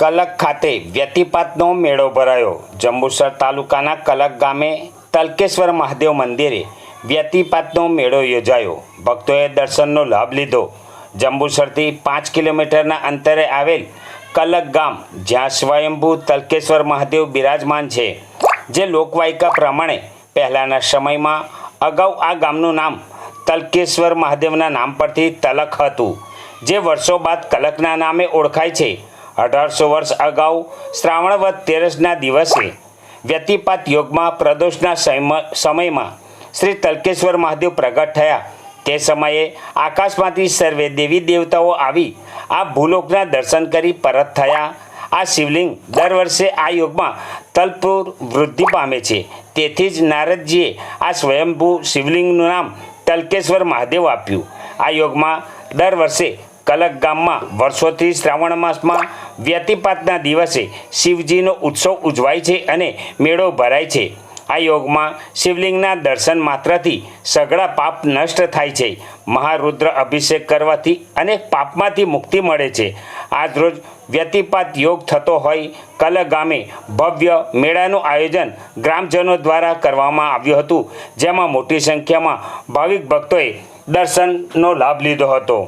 કલક ખાતે વ્યતિપાતનો મેળો ભરાયો. જંબુસર તાલુકાના કલક ગામે તલકેશ્વર મહાદેવ મંદિરે વ્યતિપાતનો મેળો યોજાયો. ભક્તોએ દર્શનનો લાભ લીધો. જંબુસરથી પાંચ કિલોમીટરના અંતરે આવેલ કલક ગામ, જ્યાં સ્વયંભૂ તલકેશ્વર મહાદેવ બિરાજમાન છે, જે લોકવાયકા પ્રમાણે પહેલાંના સમયમાં અગાઉ આ ગામનું નામ તલકેશ્વર મહાદેવના નામ પરથી તલક હતું, જે વર્ષો બાદ કલકના નામે ઓળખાય છે. અઢારસો વર્ષ અગાઉ શ્રાવણવદ તેરસના દિવસે વ્યતિપાત યોગમાં પ્રદોષના સમ- સમયમાં શ્રી તલકેશ્વર મહાદેવ પ્રગટ થયા. તે સમયે આકાશમાંથી સર્વે દેવી દેવતાઓ આવી આ ભૂલોકના દર્શન કરી પરત થયા. આ શિવલિંગ દર વર્ષે આ યોગમાં તલપુર વૃદ્ધિ પામે છે. તેથી જ નારદજીએ આ સ્વયંભૂ શિવલિંગનું નામ તલકેશ્વર મહાદેવ આપ્યું. આ યોગમાં દર વર્ષે કલક ગામમાં વર્ષોથી શ્રાવણ માસમાં વ્યતિપાતના દિવસે શિવજીનો ઉત્સવ ઉજવાય છે અને મેળો ભરાય છે. આ યોગમાં શિવલિંગના દર્શન માત્રથી સઘળા પાપ નષ્ટ થાય છે. મહારુદ્ર અભિષેક કરવાથી અનેક પાપમાંથી મુક્તિ મળે છે. આજરોજ વ્યતિપાત યોગ થતો હોય કલ ગામે ભવ્ય મેળાનું આયોજન ગ્રામજનો દ્વારા કરવામાં આવ્યું હતું, જેમાં મોટી સંખ્યામાં ભાવિક ભક્તોએ દર્શનનો લાભ લીધો હતો.